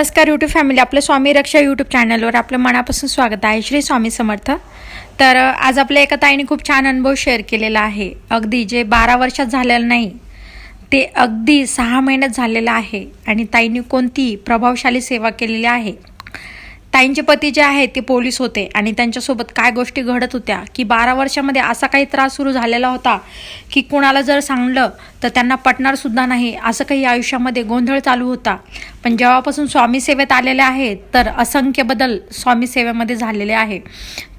नमस्कार YouTube family आपलं स्वामी रक्षा YouTube चॅनलवर आपलं मनापासून स्वागत आहे. श्री स्वामी समर्थ. तर आज आपल्या एका ताईने खूप छान अनुभव शेअर केलेला आहे. अगदी जे बारा वर्षात झालेलं नाही ते अगदी सहा महिन्यात झालेलं आहे. आणि ताईने कोणती प्रभावशाली सेवा केलेली आहे. ताईंचे पती जे आहेत ते पोलीस होते. आणि त्यांच्यासोबत काय गोष्टी घडत होत्या की बारा वर्षामध्ये असा काही त्रास सुरू झालेला होता की कुणाला जर सांगलं तर त्यांना पटणार सुद्धा नाही. असं काही आयुष्यामध्ये गोंधळ चालू होता. पण जेव्हापासून स्वामी सेवेत आलेले आहेत तर असंख्य बदल स्वामी सेवेमध्ये झालेले आहे.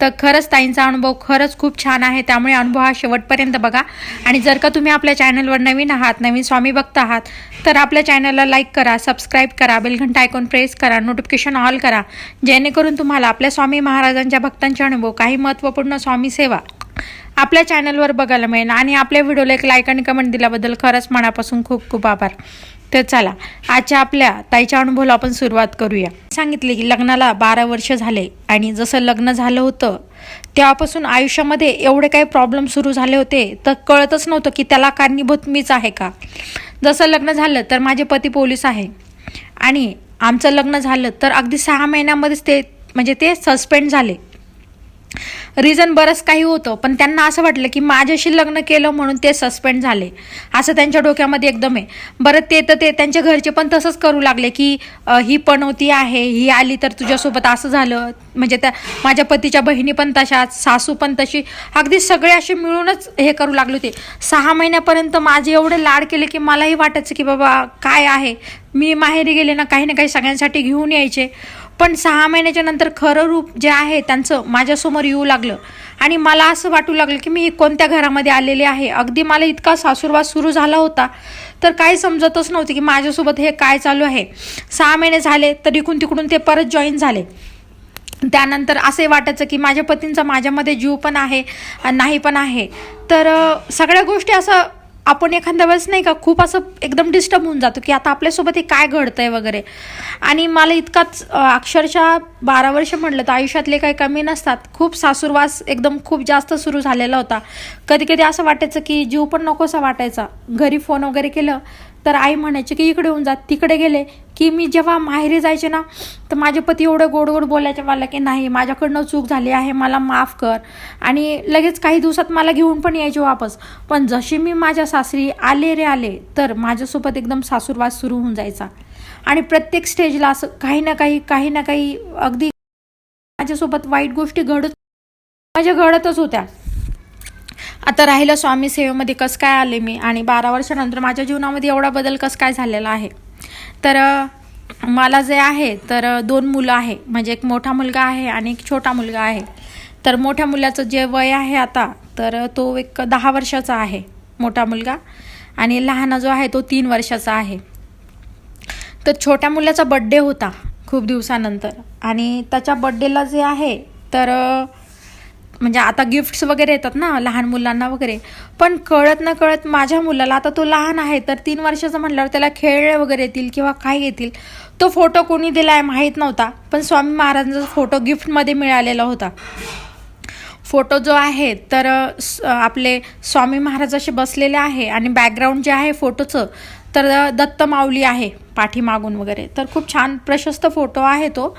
तर खरंच ताईंचा अनुभव खरंच खूप छान आहे. त्यामुळे अनुभव हा शेवटपर्यंत बघा. आणि जर का तुम्ही आपल्या चॅनलवर नवीन आहात नवीन स्वामी भक्त आहात तर आपल्या चॅनलला लाईक करा सबस्क्राईब करा बेलघंटा आयकॉन प्रेस करा नोटिफिकेशन ऑल करा. जेणेकरून तुम्हाला आपल्या स्वामी महाराजांच्या भक्तांचे अनुभव काही महत्त्वपूर्ण स्वामी सेवा आपल्या चॅनलवर बघायला मिळेल. आणि आपल्या व्हिडिओला एक लाईक आणि कमेंट दिल्याबद्दल खरंच मनापासून खूप खूप आभार. तर चला आजच्या आपल्या ताईच्या अनुभवाला आपण सुरुवात करूया. सांगितले की लग्नाला बारा वर्ष झाले आणि जसं लग्न झालं होतं तेव्हापासून आयुष्यामध्ये एवढे काही प्रॉब्लेम सुरू झाले होते तर कळतच नव्हतं की त्याला कारणीभूत मीच आहे का. जसं लग्न झालं तर माझे पती पोलीस आहे. आणि आमचं लग्न झालं तर अगदी सहा महिन्यामध्येच ते म्हणजे ते सस्पेंड झाले. रिझन बरंच काही होतं पण त्यांना असं वाटलं की माझ्याशी लग्न केलं म्हणून ते सस्पेंड झाले. असं त्यांच्या डोक्यामध्ये एकदम आहे. बरं ते तर ते त्यांच्या घरचे पण तसंच करू लागले की ही पणवती आहे ही आली तर तुझ्यासोबत असं झालं. म्हणजे त्या माझ्या पतीच्या बहिणी पण तशाच सासू पण तशी. अगदी सगळे असे मिळूनच हे करू लागले होते. सहा महिन्यापर्यंत माझे एवढे लाड केले की मलाही वाटायचं की बाबा काय आहे? मी माहेरी गेले ना काही ना काही सगळ्यांसाठी घेऊन यायचे. पण सहा महिन्याच्या नंतर खरं रूप जे आहे त्यांचं माझ्यासमोर येऊ लागलं. आणि मला असं वाटू लागलं की मी कोणत्या घरामध्ये आलेले आहे. अगदी मला इतका सासूरवास सुरू झाला होता. तर काही समजतच नव्हते की माझ्यासोबत हे काय चालू आहे. सहा महिने झाले तर इकडून तिकडून ते परत जॉईन झाले. त्यानंतर असे वाटायचं की माझ्या पतींचा माझ्यामध्ये जीव पण आहे आणि नाही पण आहे. तर सगळ्या गोष्टी असं आपण एखाद्या वेळेस नाही का खूप असं एकदम डिस्टर्ब होऊन जातो की आता आपल्यासोबत हे काय घडतंय वगैरे. आणि मला इतकाच अक्षरशः बारा वर्ष म्हटलं तर आयुष्यातले काही कमी नसतात. खूप सासूरवास एकदम खूप जास्त सुरू झालेला होता. कधी कधी असं वाटायचं की जीव पण नकोसा वाटायचा. घरी फोन वगैरे केलं तर आई म्हणायची की इकडे येऊन जा तिकडे गेले की मी जेव्हा माहेरी जायचे ना तर माझे पती एवढं गोड गोड बोलायचे मला की नाही माझ्याकडनं चूक झाली आहे मला माफ कर. आणि लगेच काही दिवसात मला घेऊन पण यायचे वापस. पण जशी मी माझ्या सासरी आले रे आले तर माझ्यासोबत एकदम सासूरवास सुरू होऊन जायचा. आणि प्रत्येक स्टेजला असं काही ना काही काही ना काही अगदी माझ्यासोबत वाईट गोष्टी घडत माझ्या घडतच होत्या. आता राहिलं स्वामी सेवेमध्ये कसं काय आले मी? आणि बारा वर्षानंतर माझ्या जीवनामध्ये एवढा बदल कसं काय झालेला आहे? तर मला जे आहे तर दोन मुलं आहे. म्हणजे एक मोठा मुलगा आहे आणि एक छोटा मुलगा आहे. तर मोठ्या मुलाचं जे वय आहे आता तर तो एक दहा वर्षाचा आहे मोठा मुलगा. आणि लहान जो आहे तो तीन वर्षाचा आहे. तर छोट्या मुलाचा बड्डे होता खूप दिवसानंतर. आणि त्याच्या बड्डेला जे आहे तर म्हणजे आता गिफ्ट्स वगैरे येतात ना लहान मुलांना वगैरे. पण कळत न कळत माझ्या मुलाला आता तो लहान आहे तर तीन वर्षाचा म्हटल्यावर त्याला खेळ वगैरे येतील किंवा काय येतील तो फोटो कोणी दिला आहे माहीत नव्हता. पण स्वामी महाराजांचा फोटो गिफ्टमध्ये मिळालेला होता. फोटो जो आहे तर आपले स्वामी महाराज असे बसलेले आहे आणि बॅकग्राऊंड जे आहे फोटोचं तर दत्त माऊली आहे पाठीमागून वगैरे. तर खूप छान प्रशस्त फोटो आहे तो.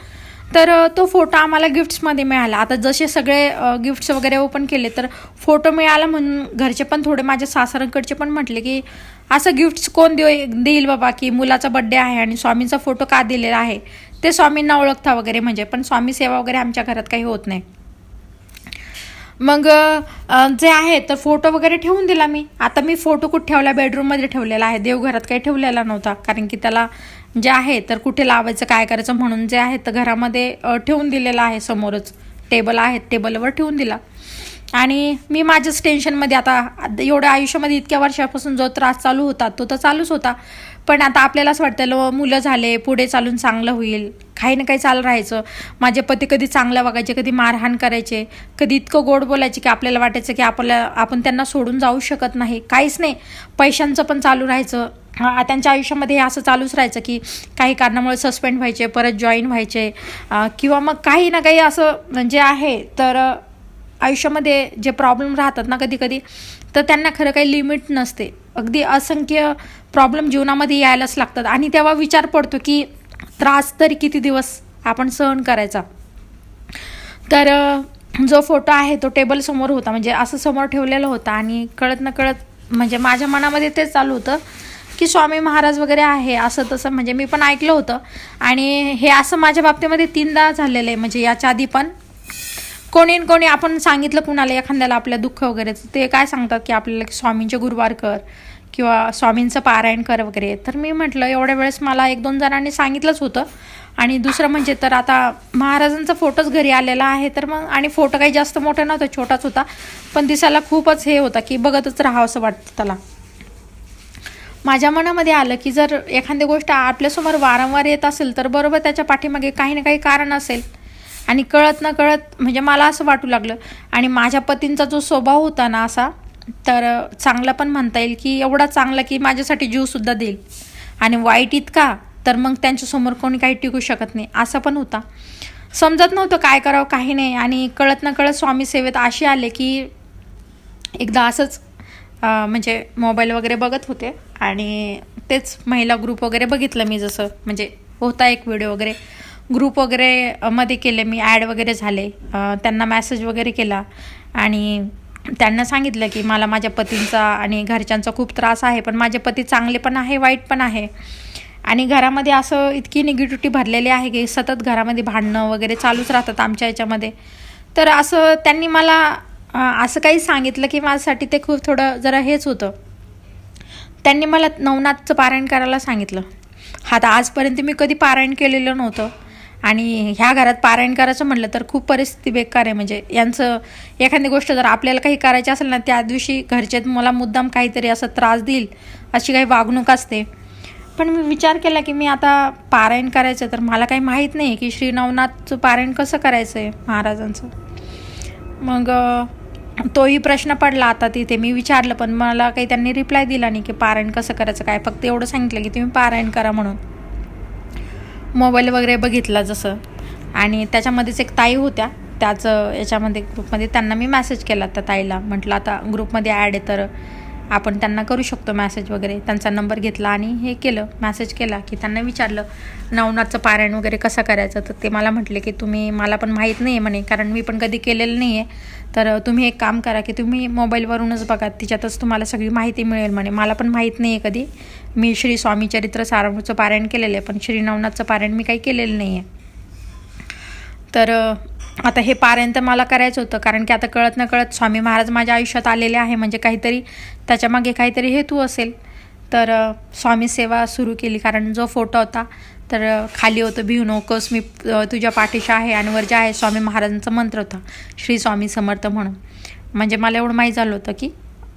तर तो फोटो आम्हाला गिफ्ट्समध्ये मिळाला. आता जसे सगळे गिफ्ट्स वगैरे ओपन केले तर फोटो मिळाला म्हणून घरचे पण थोडे माझ्या सासऱ्यांकडचे पण म्हटले की असं गिफ्ट्स कोण देऊ देईल बाबा की मुलाचा बड्डे आहे आणि स्वामींचा फोटो का दिलेला आहे? ते स्वामींना ओळखता वगैरे म्हणजे पण स्वामी सेवा वगैरे आमच्या घरात काही होत नाही. मग जे आहे तर फोटो वगैरे ठेवून दिला मी. आता मी फोटो कुठे ठेवला? बेडरूममध्ये ठेवलेला आहे. देवघरात काही ठेवलेला नव्हता कारण की त्याला जे आहे तर कुठे लावायचं काय करायचं म्हणून जे आहे तर घरामध्ये ठेवून दिलेलं आहे समोरच. टेबल आहे टेबलवर ठेवून दिला. आणि मी माझ्याच टेन्शनमध्ये आता एवढ्या आयुष्यामध्ये इतक्या वर्षापासून जो त्रास चालू होता तो तर चालूच होता. पण आता आपल्याला असं वाटतं मुलं झाले पुढे चालून चांगलं होईल. काही ना काही चालू राहायचं. माझे पती कधी चांगलं वागायचे कधी मारहाण करायचे. कधी इतकं गोड बोलायचे की आपल्याला वाटायचं की आपल्या आपण त्यांना सोडून जाऊ शकत नाही. काहीच नाही. पैशांचं पण चालू राहायचं. त्यांच्या आयुष्यामध्ये हे असं चालूच राहायचं की काही कारणामुळे सस्पेंड व्हायचे परत जॉईन व्हायचे. किंवा मग काही ना काही असं म्हणजे आहे. तर आयुष्यामध्ये जे प्रॉब्लेम राहतात ना कधी कधी तर त्यांना खरं काही लिमिट नसते. अगदी असंख्य प्रॉब्लेम जीवनामध्ये यायलाच लागतात. आणि तेव्हा विचार पडतो की त्रास तरी किती दिवस आपण सहन करायचा? तर जो फोटो आहे तो टेबल समोर होता. म्हणजे असं समोर ठेवलेला होता आणि कळत न कळत म्हणजे माझ्या मनामध्ये तेच चालू होतं की स्वामी महाराज वगैरे आहे असं तसं. म्हणजे मी पण ऐकलं होतं. आणि हे असं माझ्या बाबतीमध्ये तीनदा झालेलं आहे. म्हणजे याच्या आधी पण कोणी कोणी आपण सांगितलं कुणाला एखाद्याला आपल्या दुःख वगैरे ते काय सांगतात की आपल्याला की स्वामींचे गुरुवार कर किंवा स्वामींचं पारायण कर वगैरे. तर मी म्हटलं एवढ्या वेळेस मला एक दोन जणांनी सांगितलंच होतं. आणि दुसरं म्हणजे तर आता महाराजांचा फोटोच घरी आलेला आहे तर मग आणि फोटो काही जास्त मोठा नव्हता छोटाच होता. पण दिसायला खूपच हे होता की बघतच राहावं असं वाटतं त्याला. माझ्या मनामध्ये आलं की जर एखादी गोष्ट आपल्यासमोर वारंवार येत असेल तर बरोबर त्याच्या पाठीमागे काही ना काही कारण असेल. आणि कळत न कळत म्हणजे मला असं वाटू लागलं. आणि माझ्या पतींचा जो स्वभाव होता ना असा तर चांगला पण म्हणता येईल की एवढा चांगला की माझ्यासाठी जीवसुद्धा देईल. आणि वाईट इतका तर मग त्यांच्यासमोर कोणी काही टिकू शकत नाही असं पण होता. समजत नव्हतं काय करावं काही नाही. आणि कळत न कळत स्वामी सेवेत असे आले की एकदा असंच म्हणजे मोबाईल वगैरे बघत होते. आणि तेच महिला ग्रुप वगैरे बघितलं मी जसं म्हणजे होता एक व्हिडिओ वगैरे. ग्रुप वगैरे मध्ये केले. मी ॲड वगैरे झाले. त्यांना मॅसेज वगैरे केला. आणि त्यांना सांगितलं की मला माझ्या पतींचा आणि घरच्यांचा खूप त्रास आहे पण माझे पती चांगले पण आहे वाईट पण आहे. आणि घरामध्ये असं इतकी निगेटिव्हिटी भरलेली आहे की सतत घरामध्ये भांडणं वगैरे चालूच राहतात आमच्या याच्यामध्ये. तर असं त्यांनी मला असं काही सांगितलं की माझ्यासाठी ते खूप थोडं जरा हेच होतं. त्यांनी मला नवनाथचं पारायण करायला सांगितलं. आता आजपर्यंत मी कधी पारायण केलेलं नव्हतं. आणि ह्या घरात पारायण करायचं म्हटलं तर खूप परिस्थिती बेकार आहे. म्हणजे यांचं एखादी गोष्ट जर आपल्याला काही करायची असेल ना त्या दिवशी घरचे मला मुद्दाम काहीतरी असं त्रास देईल अशी काही वागणूक असते. पण मी विचार केला की मी आता पारायण करायचं तर मला काही माहीत नाही की श्री नवनाथचं पारायण कसं करायचं आहे महाराजांचं. मग तोही प्रश्न पडला आता तिथे. मी विचारलं पण मला काही त्यांनी रिप्लाय दिला नाही की पारायण कसं करायचं काय फक्त एवढं सांगितलं की तुम्ही पारायण करा म्हणून. मोबाईल वगैरे बघितला जसं. आणि त्याच्यामध्येच एक ताई होत्या. त्याच याच्यामध्ये ग्रुपमध्ये त्यांना मी मॅसेज केला त्या ताईला. म्हटलं आता ग्रुपमध्ये ॲड आहे तर आपण त्यांना करू शकतो मॅसेज वगैरे. त्यांचा नंबर घेतला आणि हे केलं. मॅसेज केला की त्यांना विचारलं नवनाथचं पारायण वगैरे कसं करायचं? तर ते मला म्हटले की तुम्ही मला पण माहीत नाही आहे म्हणे. कारण मी पण कधी केलेलं नाही आहे तर तुम्ही एक काम करा की तुम्ही मोबाईलवरूनच बघा तिच्यातच तुम्हाला सगळी माहिती मिळेल म्हणे. मला पण माहीत नाही आहे कधी. मी श्री स्वामी चरित्र सारांगचं पारायण केलेलं आहे पण श्री नवनाथचं पारायण मी काही केलेलं नाही आहे तर आता हे पारायण तर मला करायचं होतं कारण की आता कळत न कळत स्वामी महाराज माझ्या आयुष्यात आलेले आहे म्हणजे काहीतरी त्याच्यामागे काहीतरी हेतू असेल. तर स्वामी सेवा सुरू केली कारण जो फोटो होता तर खाली होतं भिऊ नकोस मी तुझ्या पाठीशी आहे आणि वर जे आहे. स्वामी महाराजांचा मंत्र होता श्री स्वामी समर्थ म्हणून. म्हणजे मला एवढं माहीत झालं होतं की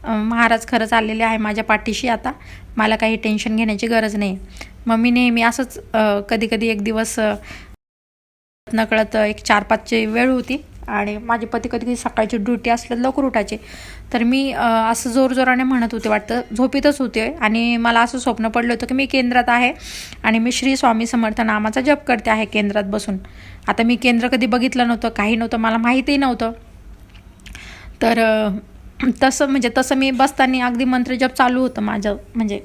महाराज खरंच आलेले आहे माझ्या पाठीशी आता मला काही टेन्शन घेण्याची गरज नाही मग मी नेहमी असंच कधी कधी एक दिवस नकळत एक चार पाचची वेळ होती आणि माझे पती कधी कधी सकाळची ड्युटी असल्यात लवकर उठायचे. तर मी असं जोरजोराने म्हणत होते वाटतं झोपेतच होते. आणि मला असं स्वप्न पडलं होतं की मी केंद्रात आहे आणि मी श्री स्वामी समर्थ नामाचा जप करते आहे केंद्रात बसून. आता मी केंद्र कधी बघितलं नव्हतं काही नव्हतं मला माहितीही नव्हतं. तर तसं म्हणजे तसं मी बसताना अगदी मंत्रजप चालू होतं माझं. म्हणजे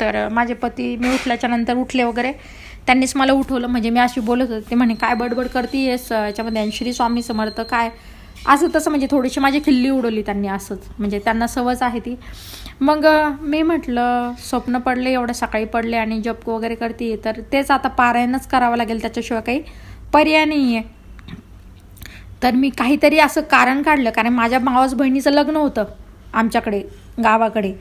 तर माझे पती मी उठल्याच्या नंतर उठले वगैरे. त्यांनीच मला उठवलं. म्हणजे मी अशी बोलत होते. ते म्हणे काय बडबड करतीयस? याच्यामध्ये आणि श्री स्वामी समर्थ काय? असं तसं म्हणजे थोडीशी माझी खिल्ली उडवली त्यांनी असंच. म्हणजे त्यांना सवच आहे ती. मग मी म्हटलं स्वप्न पडले एवढं सकाळी पडले आणि जप वगैरे करते तर तेच आता पारायणच करावं लागेल त्याच्याशिवाय काही पर्याय नाही आहे तर मी काहीतरी असं कारण काढलं. कारण माझ्या मावस बहिणीचं लग्न होतं आमच्याकडे गावाकडे.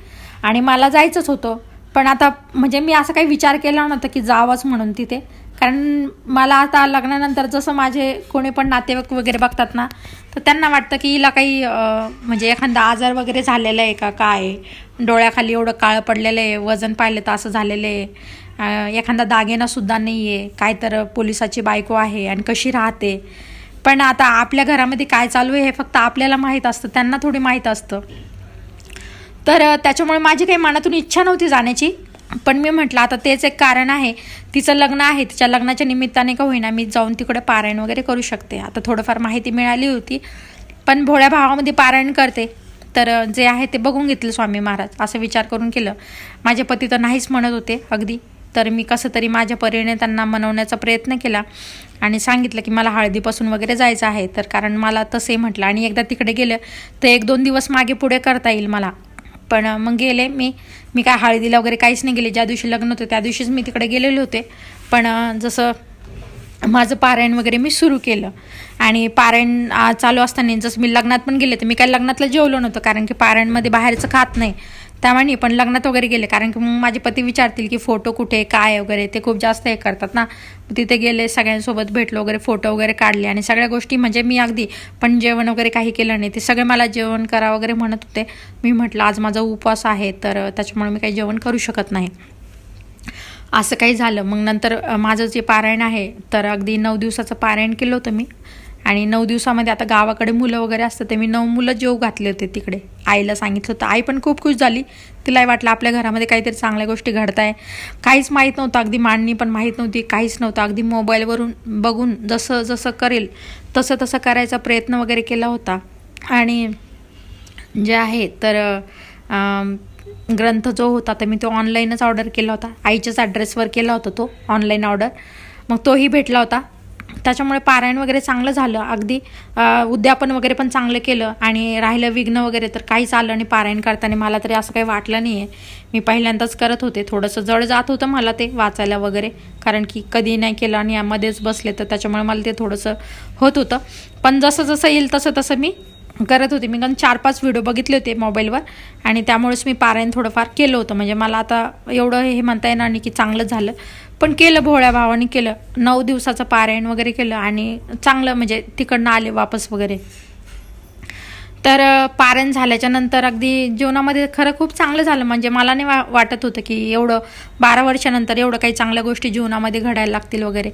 आणि मला जायचंच होतं. पण आता म्हणजे मी असं काही विचार केला नव्हता की जावंच म्हणून तिथे. कारण मला आता लग्नानंतर जसं माझे कोणी पण नातेवाईक वगैरे बघतात ना तर त्यांना वाटतं की हिला काही म्हणजे एखादा आजार वगैरे झालेला आहे का? काय? डोळ्याखाली एवढं काळं पडलेलं आहे वजन पाहिलं तर असं झालेलं आहे. एखादा दागिनासुद्धा नाही आहे काय तर पोलिसाची बायको आहे आणि कशी राहते. पण आता आपल्या घरामध्ये काय चालू आहे हे फक्त आपल्याला माहीत असतं त्यांना थोडी माहीत असतं. तर त्याच्यामुळे माझी काही मनातून इच्छा नव्हती जाण्याची. पण मी म्हटलं आता तेच एक कारण आहे. तिचं लग्न आहे. तिच्या लग्नाच्या निमित्ताने का होईना मी जाऊन तिकडे पारायण वगैरे करू शकते. आता थोडंफार माहिती मिळाली होती. पण भोळ्या भावामध्ये पारायण करते. तर जे आहे ते बघून घेतलं स्वामी महाराज. असं विचार करून केलं. माझे पती तर नाहीच म्हणत होते अगदी. तर मी कसं तरी माझ्या परीने त्यांना मनवण्याचा प्रयत्न केला. आणि सांगितलं की मला हळदीपासून वगैरे जायचं आहे. तर कारण मला तसे म्हटलं. आणि एकदा तिकडे गेलं तर एक दोन दिवस मागे पुढे करता येईल मला. पण मग गेले. मी मी काय हळदीला वगैरे काहीच नाही गेले. ज्या दिवशी लग्न होतं त्या दिवशीच मी तिकडे गेलेले होते. पण जसं माझं पारायण वगैरे मी सुरू केलं. आणि पारायण चालू असताना जसं मी लग्नात पण गेले तर मी काय लग्नातलं जेवलो नव्हतं कारण की पारायणमध्ये बाहेरचं खात नाही. त्यामुळे पण लग्नात वगैरे गेले कारण की मग माझे पती विचारतील की फोटो कुठे काय वगैरे ते खूप जास्त हे करतात ना. तिथे गेले सगळ्यांसोबत भेटलो वगैरे फोटो वगैरे काढले. आणि सगळ्या गोष्टी म्हणजे मी अगदी पण जेवण वगैरे काही केलं नाही. ते सगळे मला जेवण करा वगैरे म्हणत होते. मी म्हटलं आज माझा उपवास आहे तर त्याच्यामुळे मी काही जेवण करू शकत नाही. असं काही झालं. मग नंतर माझं जे पारायण आहे तर अगदी नऊ दिवसाचं पारायण केलं होतं मी. आणि नऊ दिवसामध्ये आता गावाकडे मुलं वगैरे असतं ते मी नऊ मुलं जेव घातले होते तिकडे. आईला सांगितलं होतं. आई पण खूप खुश झाली. तिलाही वाटलं आपल्या घरामध्ये काहीतरी चांगल्या गोष्टी घडत आहे काहीच माहीत नव्हतं. अगदी मांडणी पण माहीत नव्हती. काहीच नव्हतं. अगदी मोबाईलवरून बघून जसं जसं करेल तसं तसं करायचा प्रयत्न वगैरे केला होता. आणि जे आहे तर ग्रंथ जो होता तर मी तो ऑनलाईनच ऑर्डर केला होता. आईच्याच ॲड्रेसवर केला होता तो ऑनलाईन ऑर्डर मग तोही भेटला होता. त्याच्यामुळे पारायण वगैरे चांगलं झालं. अगदी उद्यापन वगैरे पण चांगलं केलं आणि राहिलं विघ्न वगैरे तर काहीच आलं आणि पारायण करताना मला तरी असं काही वाटलं नाही आहे मी पहिल्यांदाच करत होते. थोडंसं जड जात होतं मला ते वाचायला वगैरे. कारण की कधी नाही केलं आणि यामध्येच बसले तर त्याच्यामुळे मला ते थोडंसं होत होतं. पण जसं जसं येईल तसं तसं मी करत होते. मी कारण चार पाच व्हिडिओ बघितले होते मोबाईलवर आणि त्यामुळेच मी पारायण थोडंफार केलं होतं. म्हणजे मला आता एवढं हे म्हणता येणार नाही की चांगलं झालं. पण केलं भोळ्या भावाने केलं. नऊ दिवसाचं पारायण वगैरे केलं आणि चांगलं म्हणजे तिकडनं आले वापस वगैरे. तर पारण झाल्याच्यानंतर अगदी जीवनामध्ये खरं खूप चांगलं झालं. म्हणजे मला नाही वा वाटत होतं की एवढं बारा वर्षानंतर एवढं काही चांगल्या गोष्टी जीवनामध्ये घडायला लागतील वगैरे.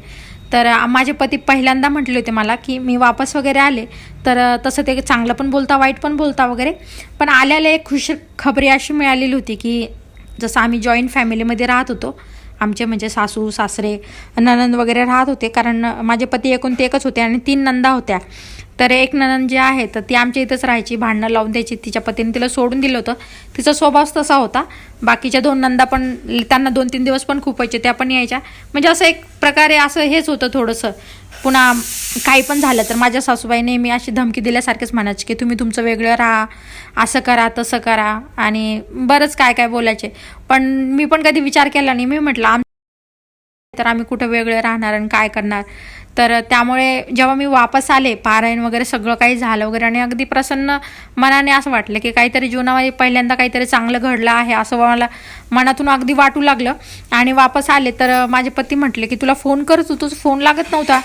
तर माझे पती पहिल्यांदा म्हटले होते मला की मी वापस वगैरे आले. तर तसं ते चांगलं पण बोलता वाईट पण बोलता वगैरे. पण आल्याला एक खुश खबरी अशी मिळालेली होती की जसं आम्ही जॉईंट फॅमिलीमध्ये राहत होतो आमचे म्हणजे सासू सासरे ननंद वगैरे राहत होते. कारण माझे पती एकूण ते एकच होते आणि तीन नंदा होत्या. तर एक ननंद जी आहे तर ती आमच्या इथंच राहायची भांडणं लावून द्यायची. तिच्या पतीने तिला सोडून दिलं होतं. तिचा स्वभाव तसा होता. बाकीच्या दोन नंदा पण त्यांना दोन तीन दिवस पण खूप व्हायचे त्या पण यायच्या. म्हणजे असं एक प्रकारे असं हेच होतं थोडंसं. पुन्हा काही पण झालं तर माझ्या सासूबाई नेहमी अशी धमकी दिल्यासारखेच म्हणायची की तुम्ही तुमचं वेगळं राहा. असं करा तसं करा. आणि बरंच काय काय बोलायचे. पण मी पण कधी विचार केला नाही. मी म्हटलं तर आम्ही कुठं वेगळे राहणार आणि काय करणार? तर त्यामुळे जेव्हा मी वापस आले पारायण वगैरे सगळं काही झालं वगैरे आणि अगदी प्रसन्न मनाने असं वाटलं की काहीतरी जीवनामध्ये पहिल्यांदा काहीतरी चांगलं घडलं आहे असं मला मनातून अगदी वाटू लागलं. आणि वापस आले तर माझे पती म्हटले की तुला फोन करत होतो फोन लागत नव्हता.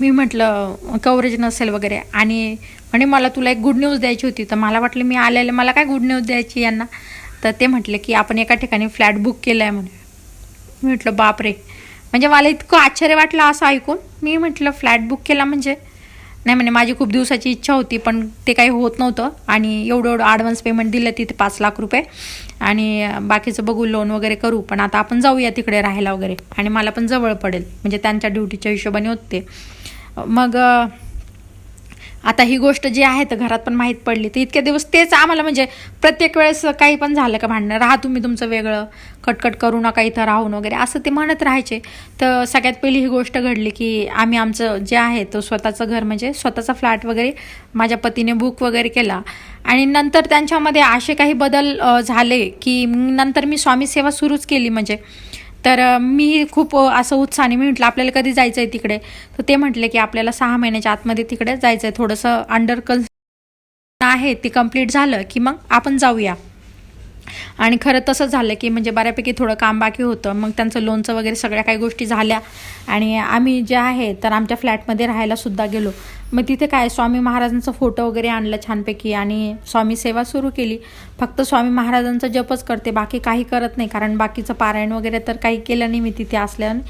मी म्हटलं कवरेज नसेल वगैरे. आणि म्हणे मला तुला एक गुड न्यूज द्यायची होती. तर मला वाटलं मी आलेले मला काय गुड न्यूज द्यायची यांना? तर ते म्हटले की आपण एका ठिकाणी फ्लॅट बुक केला आहे म्हणे. मी म्हटलं बापरे. म्हणजे मला इतकं आश्चर्य वाटलं असं ऐकून. मी म्हटलं फ्लॅट बुक केला म्हणजे? नाही म्हणजे माझी खूप दिवसाची इच्छा होती पण ते काही होत नव्हतं. आणि एवढं एवढं ॲडव्हान्स पेमेंट दिलं तिथे पाच लाख रुपये. आणि बाकीचं बघू लोन वगैरे करू पण आता आपण जाऊया तिकडे राहायला वगैरे. आणि मला पण जवळ पडेल. म्हणजे त्यांच्या ड्युटीच्या हिशोबाने होते मग आता ही गोष्ट जी आहे तर घरात पण माहीत पडली. तर इतके दिवस तेच आम्हाला म्हणजे प्रत्येक वेळेस काही पण झालं का भांडणं राहा तुम्ही तुमचं वेगळं कटकट करू नका इथं राहून वगैरे असं ते म्हणत राहायचे. तर सगळ्यात पहिली ही गोष्ट घडली की आम्ही आमचं जे आहे तो स्वतःचं घर म्हणजे स्वतःचा फ्लॅट वगैरे माझ्या पतीने बुक वगैरे केला. आणि नंतर त्यांच्यामध्ये असे काही बदल झाले की नंतर मी स्वामी सेवा सुरूच केली म्हणजे. तर मी खूप असं उत्साहाने मी म्हटलं आपल्याला कधी जायचं आहे तिकडे? तर ते म्हटले की आपल्याला सहा महिन्याच्या आतमध्ये तिकडे जायचं आहे थोडंसं अंडर कल आहे ते कंप्लीट झालं की मग आपण जाऊया. आणि खरं तसं झालं की म्हणजे बऱ्यापैकी थोडं काम बाकी होतं. मग त्यांचं लोनचं वगैरे सगळ्या काही गोष्टी झाल्या. आणि आम्ही जे आहे तर आमच्या फ्लॅटमध्ये राहायलासुद्धा गेलो. मग तिथे काय स्वामी महाराजांचा फोटो वगैरे आणला छानपैकी आणि स्वामी सेवा सुरू केली. फक्त स्वामी महाराजांचा जपच करते बाकी काही करत नाही. कारण बाकीचं पारायण वगैरे तर काही केलं नाही मी तिथे असल्याने.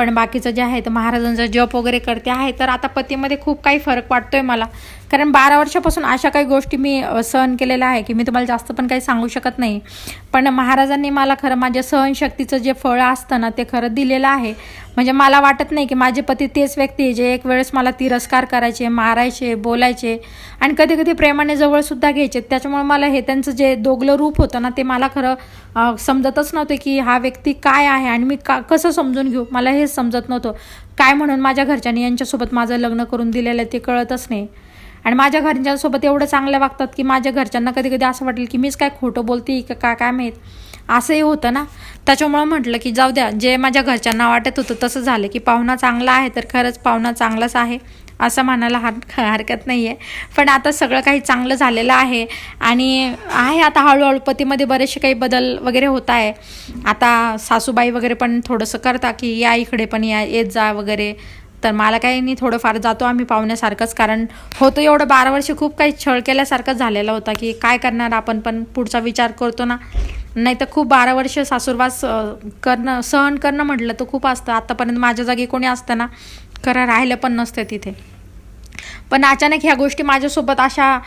पण बाकीचं जे आहे तर महाराजांचा जप वगैरे करते आहे. तर आता पतीमध्ये खूप काही फरक वाटतोय मला. कारण बारा वर्षापासून अशा काही गोष्टी मी सहन केलेल्या आहे की मी तुम्हाला जास्त पण काही सांगू शकत नाही. पण महाराजांनी मला खरं माझ्या सहनशक्तीचं जे फळ असतं ना ते खरं दिलेलं आहे. म्हणजे मला वाटत नाही की माझे पती तेच व्यक्ती आहे जे एक वेळेस मला तिरस्कार करायचे मारायचे बोलायचे आणि कधी कधी प्रेमाने जवळसुद्धा घ्यायचे. त्याच्यामुळे मला हे त्यांचं जे दोगलं रूप होतं ना ते मला खरं समजतच नव्हते की हा व्यक्ती काय आहे आणि मी का कसं समजून घेऊ? मला हेच समजत नव्हतं. काय म्हणून माझ्या घरच्यांनी यांच्यासोबत माझं लग्न करून दिलेलं आहे ते कळतच नाही. आणि माझ्या घरच्यांसोबत एवढं चांगलं वागतात की माझ्या घरच्यांना कधी कधी असं वाटेल की मीच काय खोटं बोलते का काय काय माहीत? असंही होतं ना. त्याच्यामुळं म्हटलं की जाऊ द्या जे माझ्या घरच्यांना वाटत होतं तसं झालं की पाहुणा चांगला आहे तर खरंच पाहुणा चांगलाच आहे असं म्हणायला हर हरकत नाही आहे पण आता सगळं काही चांगलं झालेलं आहे आणि आहे आता हळूहळू पतीमध्ये बरेचसे काही बदल वगैरे होत आहे. आता सासूबाई वगैरे पण थोडंसं करता की या इकडे पण या येत जा वगैरे. तर मला काही नाही थोडंफार जातो आम्ही पाहुण्यासारखंच. कारण होतं एवढं बारा वर्ष खूप काही छळ केल्यासारखंच झालेला होता की काय करणार आपण पण पुढचा विचार करतो ना. नाही तर खूप बारा वर्ष सासूरवास करणं सहन करणं म्हटलं तर खूप असतं. आत्तापर्यंत माझ्या जागी कोणी असतं ना खरं राहिलं पण नसतं तिथे. पण अचानक ह्या गोष्टी माझ्यासोबत अशा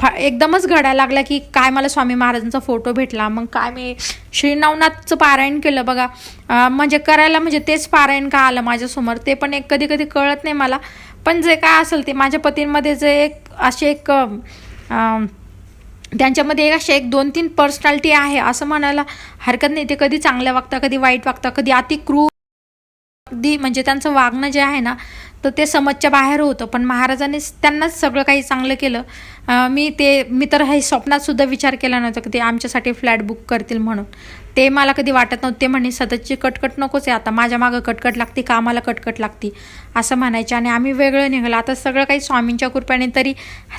फा एकदमच घडायला लागल्या की काय मला स्वामी महाराजांचा फोटो भेटला. मग काय मी श्री नवनाथचं पारायण केलं बघा. म्हणजे करायला म्हणजे तेच पारायण का आलं माझ्यासमोर ते पण एक कधी कधी कळत नाही मला. पण जे काय असेल ते माझ्या पतींमध्ये जे एक असे एक त्यांच्यामध्ये एक असे एक दोन तीन पर्सनॅलिटी आहे असं म्हणायला हरकत नाही. ते कधी चांगल्या वागता कधी वाईट वागता कधी अति क्रूर अगदी म्हणजे त्यांचं वागणं जे आहे ना तर ते समजच्या बाहेर होतं. पण महाराजांनी त्यांनाच सगळं काही चांगलं केलं. मी ते मी तर हे स्वप्नातसुद्धा विचार केला नव्हता की ते आमच्यासाठी फ्लॅट बुक करतील म्हणून. ते मला कधी वाटत नव्हते. म्हणे सततची कटकट नकोच आहे. आता माझ्या मागं कटकट लागते कामाला कटकट लागते. असं म्हणायचे. आणि आम्ही वेगळं निघालं. आता सगळं काही स्वामींच्या कृपेने तरी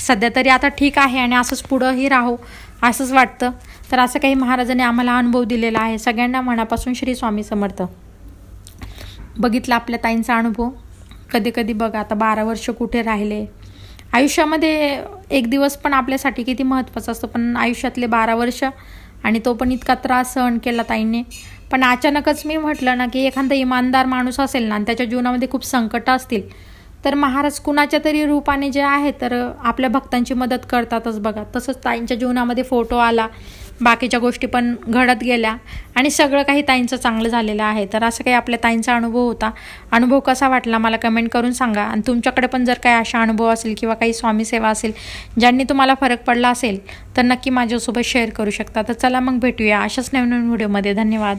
सध्या तरी आता ठीक आहे आणि असंच पुढंही राहू असंच वाटतं. तर असं काही महाराजांनी आम्हाला अनुभव दिलेला आहे. सगळ्यांना मनापासून श्री स्वामी समर्थ. बघितला आपल्या ताईंचा अनुभव. कधी कधी बघा आता बारा वर्ष कुठे राहिले? आयुष्यामध्ये एक दिवस पण आपल्यासाठी किती महत्त्वाचं असतं पण आयुष्यातले बारा वर्ष आणि तो पण इतका त्रास सहन केला ताईंनी. पण अचानकच मी म्हटलं ना की एखादा इमानदार माणूस असेल ना आणि त्याच्या जीवनामध्ये खूप संकट असतील तर महाराज कुणाच्या तरी रूपाने जे आहे तर आपल्या भक्तांची मदत करतातच बघा. तसंच ताईंच्या जीवनामध्ये फोटो आला बाकीच्या गोष्टी पण घडत गेल्या. आणि सगळं काही ताईंचं चांगलं झालेलं आहे. तर असं काही आपल्या ताईंचा अनुभव होता. अनुभव कसा वाटला मला कमेंट करून सांगा. आणि तुमच्याकडे पण जर काही अशा अनुभव असेल किंवा काही स्वामी सेवा असेल ज्यांनी तुम्हाला फरक पडला असेल तर नक्की माझ्यासोबत शेअर करू शकता. तर चला मग भेटूया अशाच नवीन नवीन व्हिडिओमध्ये. धन्यवाद.